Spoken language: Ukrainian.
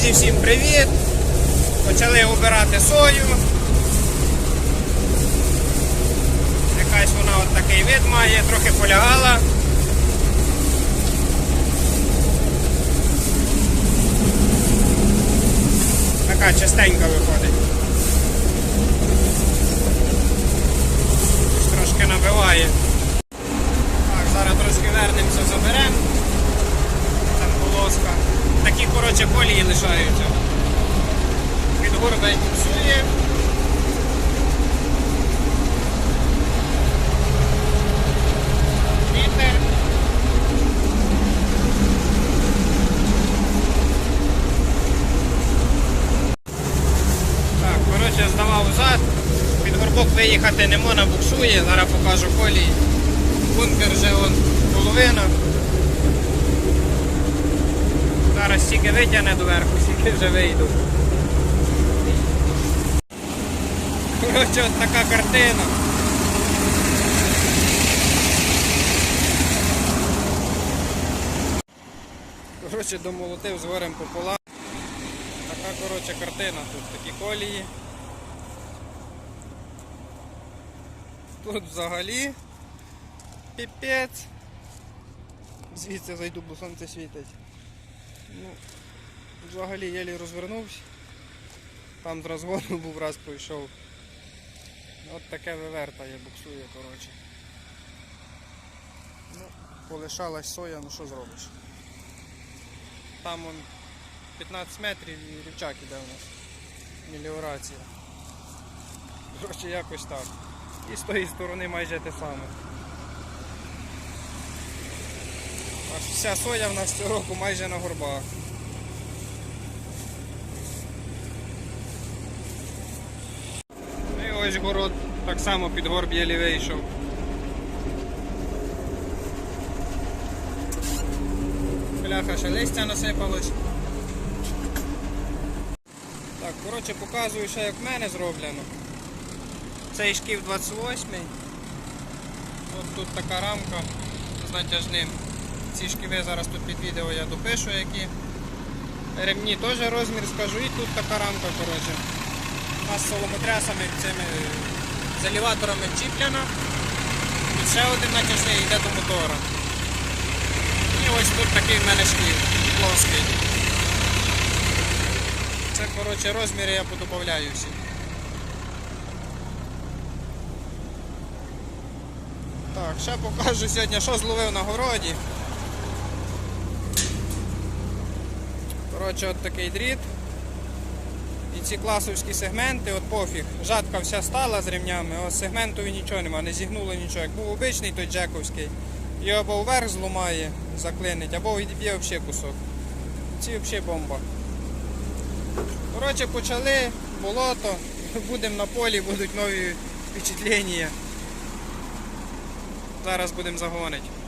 Друзі, всім привіт! Почали обирати сою. Якась вона от такий вид має, трохи полягала. Така частенька виходить. Трошки набиває. Так, зараз трошки вернемося, заберемо. Там полоска. Такі, коротше, колії лишаються. Від. Вітер. Так, коротше, здавав зад. Під горбок виїхати не можна, буксує. Зараз покажу колії. Бункер вже он половина. Зараз стільки витягне доверху, стільки вже вийду. Коротше, от така картина. Коротше, домолотив з горем пополам. Така коротше картина, тут такі колії. Тут взагалі піпець. Звідси зайду, бо сонце світить. Ну, взагалі єлі розвернувся. Там з розгону був раз пройшов. От таке вивертає, буксує, коротше. Ну, полишалась соя, ну що зробиш. Там он 15 метрів і рівчак іде у нас. Меліорація. Коротше, якось так. І з тої сторони майже те саме. Вся соя в нас цього року майже на горбах. Ну І ось город так само під горб єлі вийшов. Бляха, ще листя насипалось. Так, коротше, показую ще як в мене зроблено. Цей шків 28 От тут така рамка з натяжним. Ці шківи зараз тут під відео я допишу які. Ремні теж розмір скажу і тут така рамка, коротше. У соломотрясами цими з елеваторами чіплена. І ще один натяжний йде до мотора. І ось тут такий в мене шків плоский. Це коротше розміри я подобавляю всі. Так, ще покажу сьогодні, що зловив на городі. Коротше, от такий дріт. І ці класовські сегменти, от пофіг, жатка вся стала з ремнями, а сегментові нічого нема, не зігнуло нічого. Як був обичний, той джековський, його або вверх зламає, заклинить, або відб'є взагалі кусок. Ці взагалі бомба. Коротше, почали, болото, будемо на полі, будуть нові впечатлення. Зараз будемо загонити.